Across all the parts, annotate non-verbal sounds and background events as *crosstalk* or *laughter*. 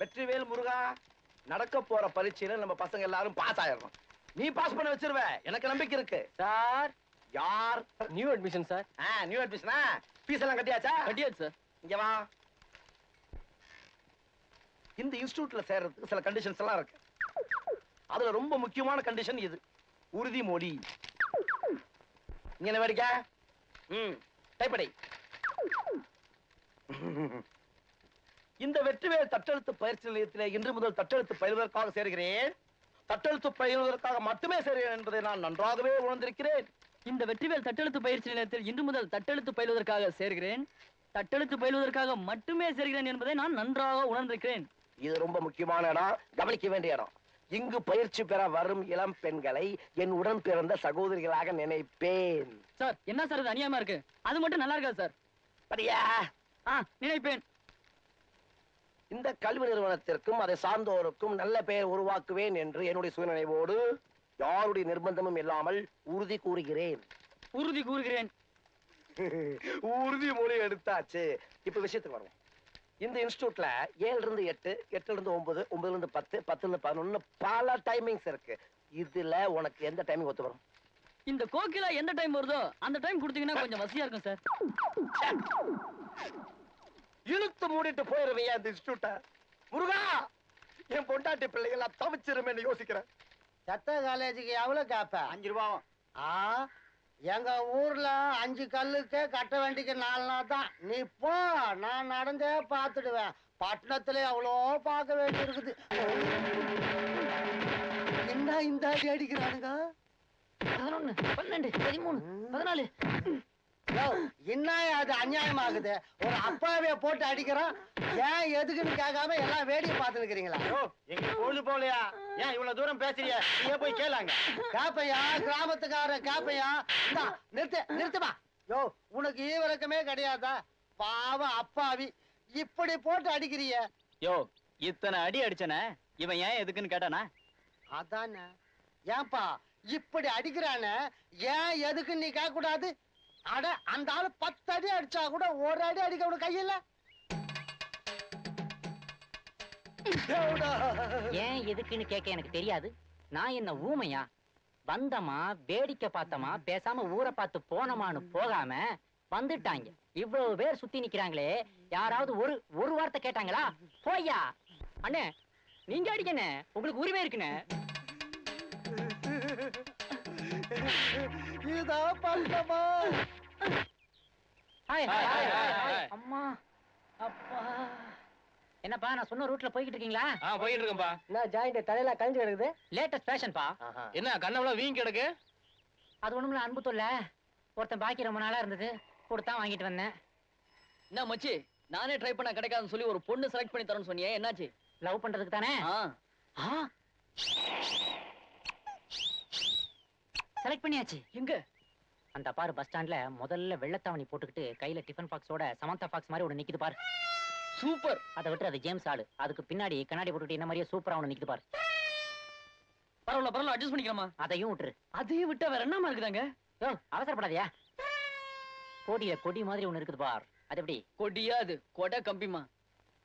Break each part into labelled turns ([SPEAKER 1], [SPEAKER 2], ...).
[SPEAKER 1] வெற்றிவேல் முருகா நடக்க போற பரீட்சையில நம்ம பசங்க எல்லாரும் பாஸ் ஆயிடணும் நீ பாஸ் பண்ண வச்சிருவ. எனக்கு நம்பிக்கை இருக்கு.
[SPEAKER 2] சார்.
[SPEAKER 1] யார்?
[SPEAKER 2] நியூ அட்மிஷன் சார்
[SPEAKER 1] ஆ நியூ அட்மிஷனா ஃபீஸ் எல்லாம் கட்டியாச்சா?
[SPEAKER 2] கட்டியாச்சு சார்
[SPEAKER 1] இங்க வா. இந்த இன்ஸ்டிடியூட்ல சேர்றதுக்கு சில கண்டிஷன்ஸ் எல்லாம் இருக்கு. அதுல ரொம்ப முக்கியமான கண்டிஷன் இது. உறுதிமொழி இங்க என்ன வேடிக்கை? ம் டைப்படை இந்த வெற்றிவேல் தட்டெழுத்து பயிற்சி நிலையத்திலே இன்று முதல் தட்டெழுத்து பயிலுவதற்காக சேர்கிறேன். தட்டெழுத்து பயிலுவதற்காக மட்டுமே சேர்கிறேன் என்பதை நான் நன்றாகவே உணர்ந்திருக்கிறேன்.
[SPEAKER 2] இந்த வெற்றிவேல் தட்டெழுத்து பயிற்சி நிலையத்தில் இன்று முதல் தட்டெழுத்து பயிலுவதற்காக சேர்கிறேன். தட்டெழுத்து பயிலுவதற்காக மட்டுமே சேர்கிறேன் என்பதை நான் நன்றாக உணர்ந்திருக்கிறேன்.
[SPEAKER 1] இது ரொம்ப முக்கியமான இடம். கவனிக்க வேண்டிய இடம். இங்கு பயிற்சி பெற வரும் இளம் பெண்களை என் உடன் பிறந்த சகோதரிகளாக நினைப்பேன்.
[SPEAKER 2] சார் என்ன சார் இது அநியாயமா இருக்கு? அது மட்டும் நல்லா இருக்காது சார்.
[SPEAKER 1] படியா
[SPEAKER 2] நினைப்பேன்.
[SPEAKER 1] இந்த கல்வி நிறுவனத்திற்கும் அதை சார்ந்தோருக்கும் நல்ல பெயர் உருவாக்குவேன் என்று என்னுடைய சுயநினைவோடு யாருடைய நிர்பந்தமும் இல்லாமல் உறுதி கூறுகிறேன்.
[SPEAKER 2] உறுதி கூறுகிறேன். *laughs*
[SPEAKER 1] உறுதிமொழி எடுத்தாச்சு. இப்ப விஷயத்துக்கு வருவோம். இந்த இன்ஸ்டியூட்ல ஏழுல இருந்து எட்டு எட்டுல இருந்து ஒன்பது ஒன்பதுல இருந்து பத்து பத்துல இருந்து பதினொன்னு பல டைமிங்ஸ் இருக்கு. இதுல உனக்கு எந்த டைமிங் ஒத்து வரும்?
[SPEAKER 2] இந்த கோகிலா எந்த டைம் வருதோ அந்த டைம் கொடுத்தீங்கன்னா கொஞ்சம் வசதியா இருக்கும் சார்.
[SPEAKER 1] இழுத்து மூடிட்டு போயிருவையா இந்த இன்ஸ்டியூட்ட முருகா என் பொண்டாட்டி பிள்ளைகள் தவிச்சிருமேன்னு யோசிக்கிறேன்.
[SPEAKER 3] சத்த காலேஜுக்கு எவ்வளவு கேப்ப?
[SPEAKER 1] அஞ்சு ரூபாவும்.
[SPEAKER 3] ஆ எங்க ஊர்ல அஞ்சு கல்லுக்கு கட்ட வேண்டிக்கு நாலு நாள் தான். நீ போ நான் நடந்தே பார்த்துடுவேன். பட்டணத்துல எவ்வளோ பார்க்க வேண்டி இருக்குது என்ன இந்த அடி அடிக்கிறானுங்க?
[SPEAKER 2] பதினொன்னு பன்னெண்டு பதிமூணு பதினாலு.
[SPEAKER 3] என்ன அது அநியாயமாகுது? ஒரு அப்பாவிய போட்டு அடிக்கிறான். ஏன் எதுக்குன்னு கேட்காம எல்லாம் வேடிக்கை பார்த்து இருக்கிறீங்களா
[SPEAKER 1] எங்க பொழுது போலையா? ஏன் இவ்வளவு தூரம் பேசுறிய நீங்க போய் கேளாங்க.
[SPEAKER 3] காப்பையா கிராமத்துக்கார காப்பையா? நிறுத்து நிறுத்துமா யோ உனக்கு ஈவிரக்கமே கிடையாதா? பாவம் அப்பாவி. இப்படி போட்டு அடிக்கிறிய?
[SPEAKER 2] யோ இத்தனை அடி அடிச்சன இவன் ஏன் எதுக்குன்னு கேட்டானா?
[SPEAKER 3] அதானே. ஏன்பா இப்படி அடிக்கிறானே ஏன் எதுக்கு நீ கேட்க கூடாது அட அந்த ஆளு பத்து அடி அடிச்சா கூட ஒரு அடி அடிக்க கூட கையில
[SPEAKER 4] ஏன் எதுக்குன்னு கேட்க எனக்கு தெரியாது. நான் என்ன ஊமையா? வந்தமா வேடிக்கை பார்த்தமா பேசாம ஊரை பார்த்து போனமான்னு போகாம வந்துட்டாங்க. இவ்வளவு பேர் சுத்தி நிக்கிறாங்களே யாராவது ஒரு ஒரு வார்த்தை கேட்டாங்களா? போய்யா. அண்ணே நீங்க அடிக்கண்ணே உங்களுக்கு உரிமை இருக்குண்ணே. *laughs*
[SPEAKER 3] இதான் பண்றமா
[SPEAKER 4] hi,
[SPEAKER 2] hi,
[SPEAKER 4] hi,
[SPEAKER 2] hi,
[SPEAKER 4] hi,
[SPEAKER 2] hi.
[SPEAKER 4] அம்மா. அப்பா. என்னப்பா நான் சொன்ன ரூட்ல போய்கிட்டு இருக்கீங்களா
[SPEAKER 2] ஆ போயிட்டு இருக்கேன்பா
[SPEAKER 3] நான் ஜாயிண்ட் தலையில கழிஞ்சு கிடக்குது?
[SPEAKER 4] லேட்டஸ்ட் ஃபேஷன்பா
[SPEAKER 2] என்ன கண்ணவெல்லாம் வீங்கி கிடக்கு?
[SPEAKER 4] அது ஒண்ணுமில்ல அன்பு தொல்ல. ஒருத்தன் பாக்கி ரொம்ப நாளா இருந்தது. கொடுத்தா வாங்கிட்டு வந்தேன்.
[SPEAKER 2] என்ன மச்சி? நானே ட்ரை பண்ண கிடைக்காதுன்னு சொல்லி ஒரு பொண்ணு செலக்ட் பண்ணி தரேன்னு சொன்னியே என்னாச்சு?
[SPEAKER 4] லவ் பண்றதுக்கு தானே?
[SPEAKER 2] ஆ.
[SPEAKER 4] செலக்ட் பண்ணியாச்சு.
[SPEAKER 2] எங்க?
[SPEAKER 4] அந்த பாரு பஸ் ஸ்டாண்ட்ல முதல்ல வெள்ளத்தாவணி போட்டுக்கிட்டு கையில டிஃபன் பாக்ஸோட சமந்தா பாக்ஸ் மாதிரி ஒண்ணு நிக்குது பாரு.
[SPEAKER 2] சூப்பர்.
[SPEAKER 4] அதை விட்டு அது ஜேம்ஸ் ஆளு. அதுக்கு பின்னாடி கண்ணாடி போட்டுட்டு என்ன மாதிரியே சூப்பரா ஒண்ணு நிக்குது பாரு.
[SPEAKER 2] பரவாயில்ல பரவாயில்ல அட்ஜஸ்ட் பண்ணிக்கலாமா?
[SPEAKER 4] அதையும் விட்டுரு.
[SPEAKER 2] அதையும் விட்டா வேற என்னமா இருக்குதாங்க
[SPEAKER 4] அவசரப்படாதயா. கோடியில கொடி மாதிரி ஒண்ணு இருக்குது பார். அது எப்படி?
[SPEAKER 2] கொடியா அது? கொடை கம்பிமா?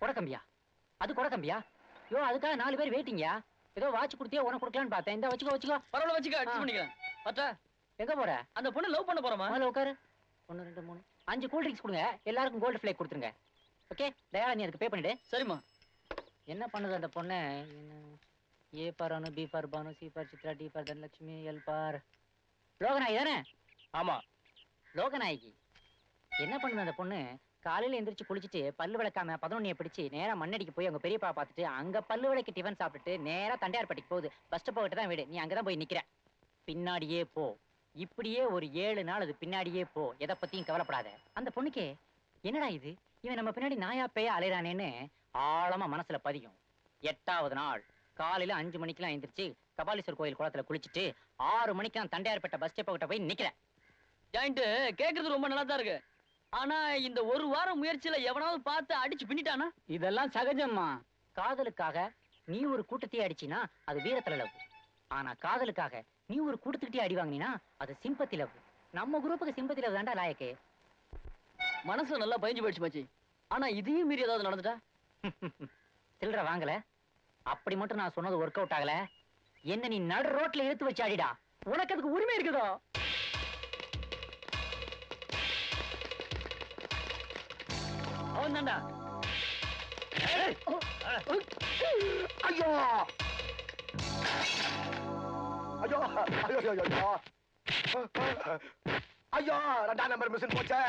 [SPEAKER 4] கொடக்கம்பியா அது கொடக்கம்பியா யோ அதுக்காக நாலு பேர் வெயிட்டிங்கயா ஏதோ வாட்ச் கொடுத்தியா உனக்கு கொடுக்கலான்னு பார்த்தேன். இந்த வச்சுக்கோ வச்சுக்கோ.
[SPEAKER 2] பரவாயில்ல வச்சுக்க. அட்ஜஸ்ட் பண்ணிக்கிறேன் அத்தா
[SPEAKER 4] எங்க போற?
[SPEAKER 2] அந்த பொண்ணு லவ் பண்ண போறமா?
[SPEAKER 4] முதல்ல உட்காரு. ஒன்னு ரெண்டு மூணு. அஞ்சு கூல் ட்ரிங்க்ஸ் கொடுங்க. எல்லாருக்கும் கோல்டு ஃபிளேக் கொடுத்துருங்க. ஓகே தயா நீ அதுக்கு பே பண்ணிடு.
[SPEAKER 2] சரிம்மா.
[SPEAKER 4] என்ன பண்ணுது அந்த பொண்ணு? என்ன? A for Anu B for Banu C for Chitra D for Dhanalakshmi L for Loganayaki தானே?
[SPEAKER 2] ஆமா.
[SPEAKER 4] லோகநாயகி. என்ன பண்ணுது அந்த பொண்ணு? காலையில எந்திரிச்சு குளிச்சுட்டு பல்லு விளக்காம பதினொன்னிய பிடிச்சு நேரா மண்ணடிக்கு போய் அவங்க பெரியப்பா பார்த்துட்டு அங்க பல்லு விளக்கி டிஃபன் சாப்பிட்டுட்டு நேரா தண்டையார்பட்டிக்கு போகுது. பஸ் ஸ்டாப் தான் வீடு. நீ அங்கதான் போய் நிக்கிற. பின்னாடியே போ. இப்படியே ஒரு ஏழு நாள் அது பின்னாடியே போ. எதை பத்தியும் கவலைப்படாத. அந்த பொண்ணுக்கு என்னடா இது? இவன் நம்ம பின்னாடி நாயா பேயா அலைறானேன்னு ஆழமா மனசுல பதியும். எட்டாவது நாள். காலையில அஞ்சு மணிக்கெல்லாம் எந்திரிச்சு கபாலீஸ்வர் கோயில் குளத்துல குளிச்சுட்டு ஆறு மணிக்கு நான் தண்டையார்பேட்டை பஸ் ஸ்டாப் கிட்ட போய் நிக்கிறேன்.
[SPEAKER 2] ஜாயிண்ட் கேக்குறது ரொம்ப நல்லா தான் இருக்கு. ஆனா இந்த ஒரு வாரம் முயற்சியில எவனாவது பார்த்து அடிச்சு பின்னிட்டானா?
[SPEAKER 4] இதெல்லாம் சகஜம்மா. காதலுக்காக நீ ஒரு கூட்டத்தையே அடிச்சினா அது வீரத்துல லவ். ஆனா காதலுக்காக நீ ஒரு கூட்டத்துக்கிட்டே அடி வாங்கினா அது சிம்பத்தி லவ் நம்ம குரூப்புக்கு சிம்பத்தி லவ் தான்டா லாயக்கு.
[SPEAKER 2] மனசு நல்லா பயஞ்சு போயிடுச்சு மச்சி. ஆனா இதையும் மீறி ஏதாவது நடந்துட்டா?
[SPEAKER 4] சில்லற வாங்கல. அப்படி மட்டும் நான் சொன்னது ஒர்க் அவுட் ஆகல. என்ன நீ நடு ரோட்ல இழுத்து வச்சு அடிடா. உனக்கு அதுக்கு உரிமை இருக்குதோ?
[SPEAKER 5] அவன் தான்டா.
[SPEAKER 6] ஐயோ! ஐயோ ஐயோ ஐயோ ஐயோ. ஐயோ ரெண்டாம் நம்பர் மிஷின் போச்சே.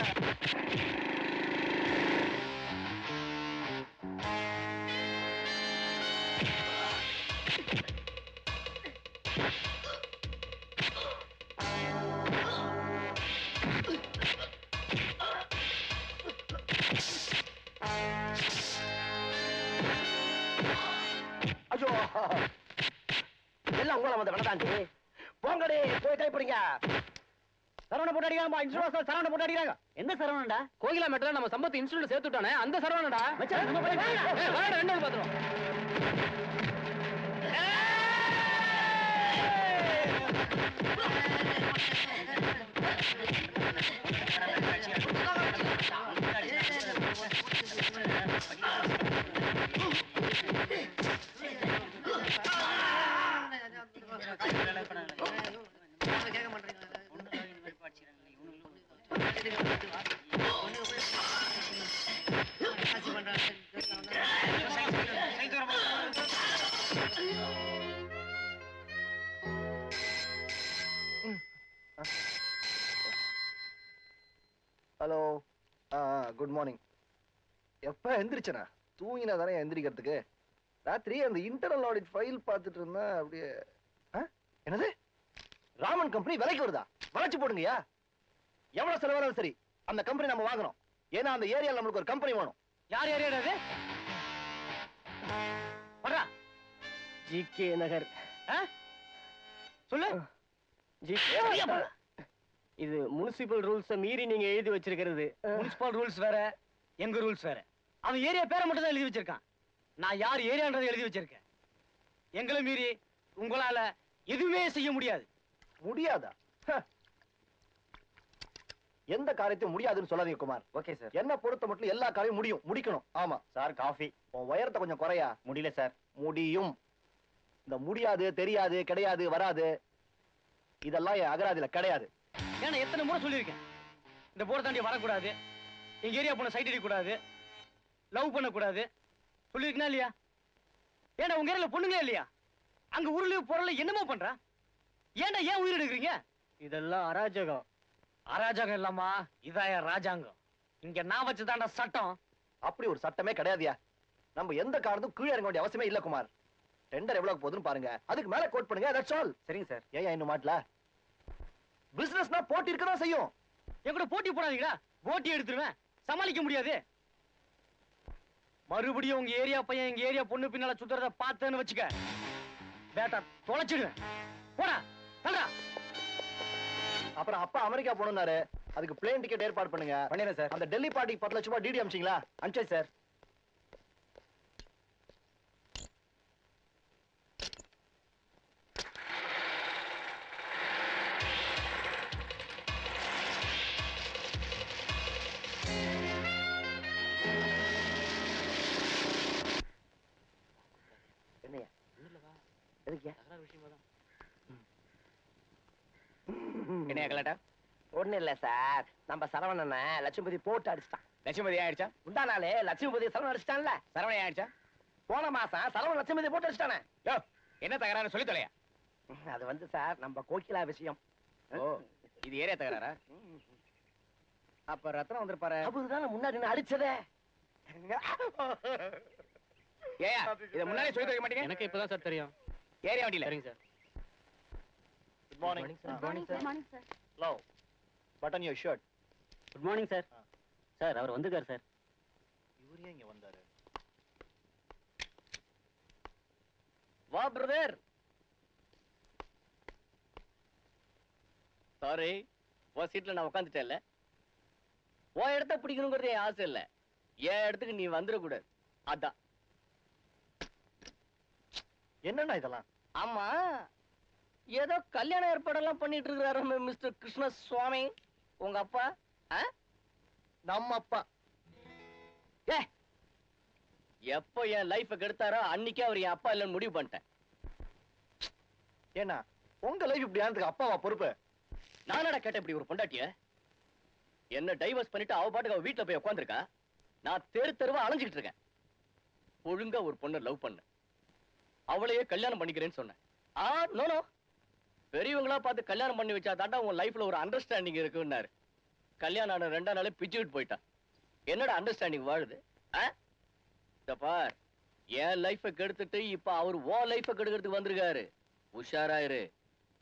[SPEAKER 6] உங்களை வந்து வேணதாண்டி போங்கடி போய் டைப்பிடுங்க
[SPEAKER 5] சரவண போட்டு அடிக்கிறாங்க இன்சூரன்ஸ் சரவண போட்டு அடிக்கிறாங்க.
[SPEAKER 4] எந்த சரவணன்டா?
[SPEAKER 5] கோகிலா மெட்ல நம்ம சம்பத் இன்ஸ்டியூட் சேர்த்து விட்டானே அந்த சரவணடா. ரெண்டாவது பாத்துறோம்
[SPEAKER 6] ஹலோ மார்னிங் எப்ப எந்திரிச்சனா? தூங்கினா தானே எந்திரிக்கிறதுக்கு? ராத்திரி அந்த இன்டர்னல் ஆடிட் ஃபைல் பார்த்துட்டு இருந்தேன் அப்படியே? என்னது? ராமன் கம்பெனி விலைக்கு வருதா? வளைச்சு போடுங்கய்யா. எவ்வளவு செலவானாலும் சரி அந்த கம்பெனி நம்ம வாங்கணும். ஏன்னா அந்த ஏரியால நம்மளுக்கு ஒரு கம்பெனி வேணும்.
[SPEAKER 5] யார் யார் அது? வர்றா.
[SPEAKER 6] G K Nagar.
[SPEAKER 5] சொல்லு.
[SPEAKER 6] இது முனிசிபல் ரூல்ஸ மீறி நீங்க எழுதி வச்சிருக்கிறது.
[SPEAKER 5] முனிசிபல் ரூல்ஸ் வேற எங்க ரூல்ஸ் வேற? அவன் ஏரியா பேரை மட்டும் தான் எழுதி வச்சிருக்கான். நான் யார் ஏரியான்றதை எழுதி வச்சிருக்கேன். எங்களை மீறி உங்களால எதுவுமே செய்ய முடியாது.
[SPEAKER 6] முடியாதா. எந்த காரியத்தையும் முடியாதுன்னு சொல்லாதீங்க குமார். ஓகே சார் என்ன பொறுத்த மட்டும் எல்லா காரியம் முடியும் முடிக்கணும். ஆமா சார் காஃபி. உன் உயரத்தை கொஞ்சம் குறையா? முடியல சார். முடியும். இந்த முடியாது தெரியாது கிடையாது வராது. இதெல்லாம் என் அகராதியில கிடையாது.
[SPEAKER 5] ஏன்னா எத்தனை முறை சொல்லியிருக்கேன். இந்த போரை தாண்டி வரக்கூடாது. எங்க ஏரியா பொண்ணை சைட் அடிக்கக்கூடாது லவ் பண்ணக்கூடாது. சொல்லியிருக்கனா இல்லையா? ஏன்னா உங்க ஏரியால பொண்ணுங்களே இல்லையா? அங்க உருளு பொருள் என்னமோ பண்றா? ஏன்டா ஏன் உயிர் எடுக்கிறீங்க?
[SPEAKER 6] இதெல்லாம் அராஜகம்.
[SPEAKER 5] அராஜகம் இல்லாமா என் ராஜாங்கம். இங்க நான் வச்சுதான்டா சட்டம்.
[SPEAKER 6] அப்படி ஒரு சட்டமே கிடையாதுயா. நம்ம எந்த காரணத்தும் கீழே இறங்க வேண்டிய அவசியமே இல்ல குமார். டெண்டர் எவ்வளவு போகுதுன்னு பாருங்க. அதுக்கு மேல கோட் பண்ணுங்க தட்ஸ் ஆல் சரிங்க சார் ஏன் இன்னும் மாட்டல? பிசினஸ்னா போட்டி இருக்க தான் செய்யும்.
[SPEAKER 5] என் போட்டி போடாதீங்களா போட்டி எடுத்துருவேன். சமாளிக்க முடியாது. மறுபடியும் உங்க ஏரியா பையன் எங்க ஏரியா பொண்ணு பின்னால சுத்துறத பார்த்தேன்னு வச்சுக்க. பேட்டா தொலைச்சிடுவேன். போடா தல்றா
[SPEAKER 6] அப்புறம் அப்பா அமெரிக்கா போகணும்னாரு. அதுக்கு பிளேன் டிக்கெட் ஏற்பாடு பண்ணுங்க. பண்ணிடுறேன் சார் அந்த டெல்லி பார்ட்டிக்கு பத்து லட்சம் ரூபாய் டிடி அமிச்சிங்களா? அனுப்பிச்சேன் சார் ஒண்ணு இல்ல சார். நம்ம சரவணன லட்சுமதி போட்டு அடிச்சிட்டான்.
[SPEAKER 7] லட்சுமதி ஆயிடுச்சா?
[SPEAKER 6] முந்தா நாளே லட்சுமதி சரவணன் அடிச்சிட்டான்ல.
[SPEAKER 7] சரவணை ஆயிடுச்சா
[SPEAKER 6] போன மாசம் சரவணன் லட்சுமதி போட்டு அடிச்சிட்டானே.
[SPEAKER 7] என்ன தகராறு சொல்லி தொலையா?
[SPEAKER 6] அது வந்து சார் நம்ம கோகிலா விஷயம்.
[SPEAKER 7] ஓ இது ஏரியா தகராறா? அப்ப ரத்னம் வந்திருப்பாரு.
[SPEAKER 6] அவருதான் முன்னாடி அடிச்சதே.
[SPEAKER 7] ஏயா இத முன்னாடியே சொல்லி வைக்க மாட்டீங்க?
[SPEAKER 5] எனக்கு இப்பதான் சார் தெரியும்.
[SPEAKER 7] ஏரியா வண்டியில.
[SPEAKER 5] சரிங்க sir.
[SPEAKER 6] Good morning
[SPEAKER 4] good morning sir morning sir
[SPEAKER 6] love button your shirt
[SPEAKER 5] good morning sir sir அவர் வந்துருக்கார் சார்
[SPEAKER 6] இவர் ஏன் இங்க வந்தாரு?
[SPEAKER 5] வா பிரதர் சாரி உன் சீட்ல நான் உட்காந்துட்டேன்ல உன் இடத்த பிடிக்கணுங்கிறது என் ஆசை இல்ல. என் இடத்துக்கு நீ வந்துடக்கூடாது. அதான்.
[SPEAKER 6] என்னண்ணா இதெல்லாம்?
[SPEAKER 5] ஆமா ஏதோ கல்யாண ஏற்பாடெல்லாம் பண்ணிட்டு இருக்கிறாரு மிஸ்டர் கிருஷ்ண சுவாமி உங்க அப்பா?
[SPEAKER 6] நம்ம அப்பா.
[SPEAKER 8] எப்போ என் லைஃப கெடுத்தாரோ அன்னைக்கே அவர் என் அப்பா இல்லைன்னு முடிவு பண்ணிட்டேன்.
[SPEAKER 1] ஏன்னா உங்க லைஃப் இப்படி ஆனதுக்கு அப்பாவா பொறுப்பு?
[SPEAKER 8] நானடா கேட்டேன் இப்படி ஒரு பொண்டாட்டிய. என்ன டைவர்ஸ் பண்ணிட்டு அவ பாட்டுக்கு அவ வீட்டுல போய் உட்காந்துருக்கா நான் தெரு தெருவா அலைஞ்சுக்கிட்டு இருக்கேன். ஒழுங்கா ஒரு பொண்ணை லவ் பண்ண. அவளையே கல்யாணம் பண்ணிக்கிறேன்னு சொன்னேன். ஆ நோ நோ பெரியவங்களா பார்த்து கல்யாணம் பண்ணி வச்சா தாண்டா உன் லைஃப்ல ஒரு அண்டர்ஸ்டாண்டிங் இருக்குன்னாரு. கல்யாணம் ஆன ரெண்டா நாளே பிச்சுக்கிட்டு போயிட்டான். என்னடா அண்டர்ஸ்டாண்டிங் வாழுது? பார் என் லைஃபை கெடுத்துட்டு இப்ப அவர் ஓ லைஃபை கெடுக்கிறதுக்கு வந்திருக்காரு. உஷாராயிரு.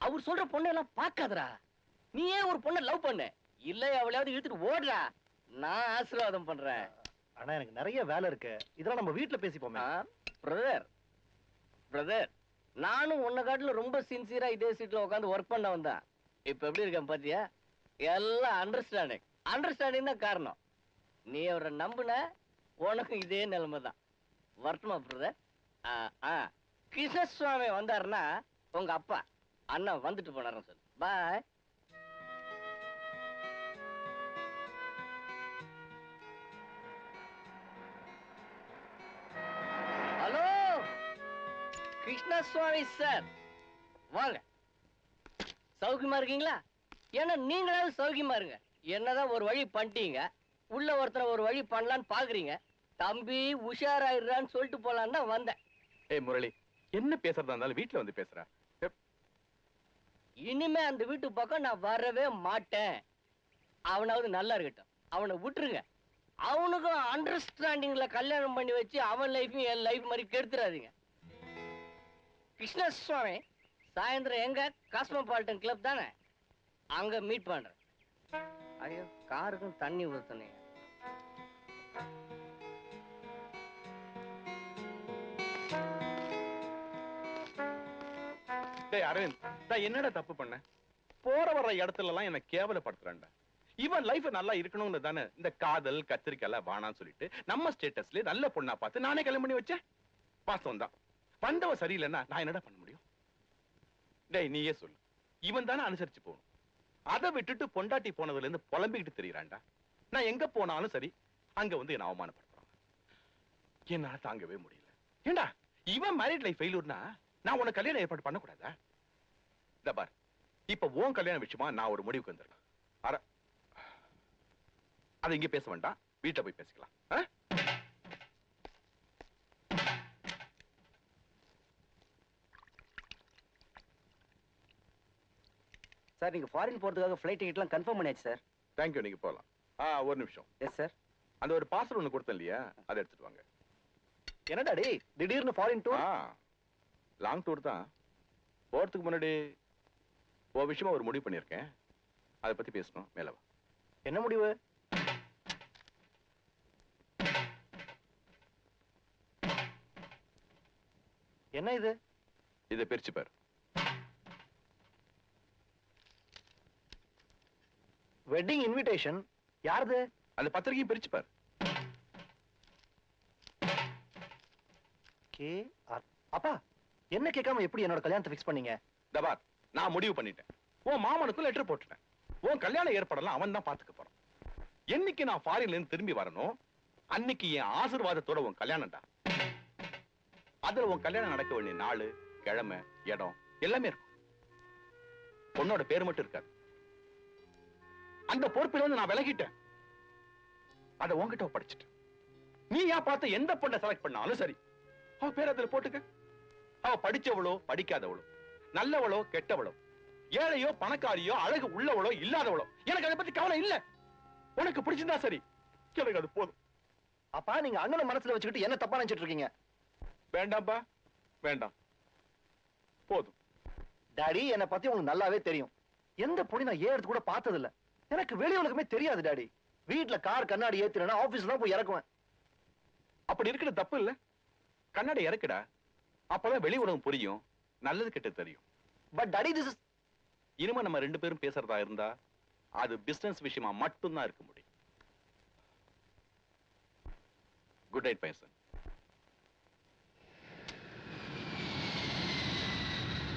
[SPEAKER 8] அவர் சொல்ற பொண்ணெல்லாம் பார்க்காதடா. நீ ஏன் ஒரு பொண்ணை லவ் பண்ண? இல்ல அவளையாவது இழுத்துட்டு ஓடுறா நான் ஆசீர்வாதம் பண்றேன்.
[SPEAKER 1] ஆனா எனக்கு நிறைய வேலை இருக்கு. இதெல்லாம் நம்ம வீட்ல பேசிப்போமே.
[SPEAKER 8] பிரதர் பிரதர் நானும் உன்னை காட்டுல ரொம்ப சின்சியரா இதே சீட்ல உட்காந்து ஒர்க் பண்ண வந்தேன். இப்ப எப்படி இருக்கேன் பாத்தியா எல்லாம் அண்டர்ஸ்டாண்டிங் அண்டர்ஸ்டாண்டிங் தான் காரணம். நீ அவரை நம்புன உனக்கும் இதே நிலைமை தான். வரட்டுமா பிரதர் கிருஷ்ணசுவாமி வந்தாருன்னா உங்க அப்பா அண்ணா வந்துட்டு போனாருன்னு சொல்லு. பாய் கிருஷ்ணசுவாமி சார் வாங்க. சௌக்கியமா இருக்கீங்களா? ஏன்னா நீங்களாவது சௌக்கியமா இருங்க. என்னதான் ஒரு வழி பண்ணிட்டீங்க உள்ள ஒருத்தரை ஒரு வழி பண்ணலான்னு பாக்குறீங்க தம்பி உஷாராயிடுறான்னு சொல்லிட்டு போலான்னு தான் வந்தேன்.
[SPEAKER 9] ஏய் முரளி என்ன பேசுறதா இருந்தாலும் வீட்ல வந்து பேசுறா.
[SPEAKER 8] இனிமே அந்த வீட்டு பக்கம் நான் வரவே மாட்டேன். அவனாவது நல்லா இருக்கட்டும். அவனை விட்டுருங்க. அவனுக்கும் அண்டர்ஸ்டாண்டிங்ல கல்யாணம் பண்ணி வச்சு அவன் லைஃபையும் என் லைஃப் மாதிரி கெடுத்துறாதீங்க. கிருஷ்ணசுவாமி சாயந்தரம் எங்க? காஸ்மோபாலிட்டன் கிளப் தானே? அங்க மீட் பண்றேன். ஐயோ காருக்கும் தண்ணி ஊத்தனே.
[SPEAKER 9] டேய் அரவிந்த் நான் என்னடா தப்பு பண்ண போற வர இடத்துல எல்லாம் என்ன கேவலப்படுத்துறான்டா. இவன் லைஃப் நல்லா இருக்கணும்னு தானே இந்த காதல் கத்திரிக்காய் எல்லாம் வேணாம்னு சொல்லிட்டு நம்ம ஸ்டேட்டஸ்ல நல்ல பொண்ணா பார்த்து நானே கல்யாணம் பண்ணி வச்சேன். வாஸ்தவம் தான் வந்தவ சரியில்லைன்னா நான் என்னடா பண்ண முடியும்? டேய் நீயே சொல்லு. இவன் தானே அனுசரிச்சு போகணும். அதை விட்டுட்டு பொண்டாட்டி போனதுல இருந்து புலம்பிக்கிட்டு தெரியறான்டா. நான் எங்க போனாலும் சரி அங்க வந்து என்ன அவமானப்படுத்துறான். என்னால தாங்கவே முடியல. ஏண்டா இவன் மேரிட் லைஃப் ஃபெயிலூர்னா நான் உனக்கு கல்யாணம் ஏற்பாடு பண்ணக்கூடாதா? இந்த பார் இப்ப உன் கல்யாணம் விஷயமா நான் ஒரு முடிவுக்கு வந்திருக்கேன் அர அதை இங்க பேச வேண்டாம். வீட்டை போய் பேசிக்கலாம். ஆ?
[SPEAKER 8] சார் நீங்க ஃபாரின் போறதுக்காக ஃபிளைட் டிக்கெட்லாம் கன்ஃபார்ம் பண்ணியாச்சு சார்.
[SPEAKER 9] Thank you நீங்க போலாம். ஆ ஒரு நிமிஷம்.
[SPEAKER 8] எஸ் சார்
[SPEAKER 9] அந்த ஒரு பார்சல் ஒண்ணு கொடுத்தேன் இல்லையா? அதை எடுத்துட்டு வாங்க.
[SPEAKER 1] என்னடா டேய் திடீர்னு ஃபாரின் டூர்
[SPEAKER 9] ஆ லாங் டூர் தான். போறதுக்கு முன்னாடி ஒரு விஷயமா ஒரு முடிவு பண்ணியிருக்கேன். அதை பத்தி பேசணும் மேல வா.
[SPEAKER 1] என்ன முடிவு? என்ன இது?
[SPEAKER 9] இதை பிரிச்சு பாரு.
[SPEAKER 1] வெட்டிங் இன்விடேஷன் யாருது?
[SPEAKER 9] அந்த பத்திரிகையும் பிரிச்சு பாரு.
[SPEAKER 1] K R. அப்பா என்ன கேட்காம எப்படி என்னோட கல்யாணத்தை ஃபிக்ஸ் பண்ணீங்க?
[SPEAKER 9] தபார் நான் முடிவு பண்ணிட்டேன். உன் மாமனுக்கும் லெட்டர் போட்டுட்டேன். உன் கல்யாண ஏற்பாடெல்லாம் அவன் தான் பாத்துக்க போறான். என்னைக்கு நான் ஃபாரின்ல இருந்து திரும்பி வரணும் அன்னைக்கு என் ஆசீர்வாதத்தோட உன் கல்யாணம்டா அதுல உன் கல்யாணம் நடக்க வேண்டிய நாள் கிழமை இடம் எல்லாமே இருக்கும். பொண்ணோட பேர் மட்டும் இருக்காது. அந்த பொறுப்பில இருந்து நான் விலகிட்டேன். அதை உன்கிட்ட படிச்சுட்டேன் நீ ஏன் பார்த்து எந்த பொண்ணை செலக்ட் பண்ணாலும் சரி. அவ பேர் அதுல போட்டுக்க. அவ படிச்சவளோ படிக்காதவளோ நல்லவளோ கெட்டவளோ ஏழையோ பணக்காரியோ அழகு உள்ளவளோ இல்லாதவளோ எனக்கு அதை பத்தி கவலை இல்ல. உனக்கு பிடிச்சிருந்தா சரி. எனக்கு அது போதும்.
[SPEAKER 1] அப்பா நீங்க அண்ணனை மனசுல வச்சுக்கிட்டு என்ன தப்பா நினைச்சிட்டு இருக்கீங்க?
[SPEAKER 9] வேண்டாம்பா வேண்டாம். போதும்.
[SPEAKER 1] டாடி என்னை பத்தி உங்களுக்கு நல்லாவே தெரியும். எந்த பொண்ணு நான் ஏறது கூட பார்த்தது இல்ல எனக்கு வெளி உலகமே தெரியாது டாடி. வீட்ல கார் கண்ணாடி ஏத்துறேன்னா ஆபீஸ்ல தான் போய் இறக்குவேன்.
[SPEAKER 9] அப்படி இருக்கிற தப்பு இல்ல. கண்ணாடி இறக்குடா. அப்பதான் வெளி உலகம் புரியும். நல்லது கெட்ட தெரியும்.
[SPEAKER 1] பட் டாடி திஸ் இஸ்
[SPEAKER 9] இனிமே நம்ம ரெண்டு பேரும் பேசுறதா இருந்தா அது பிசினஸ் விஷயமா மட்டும்தான் இருக்க முடியும். Good night bison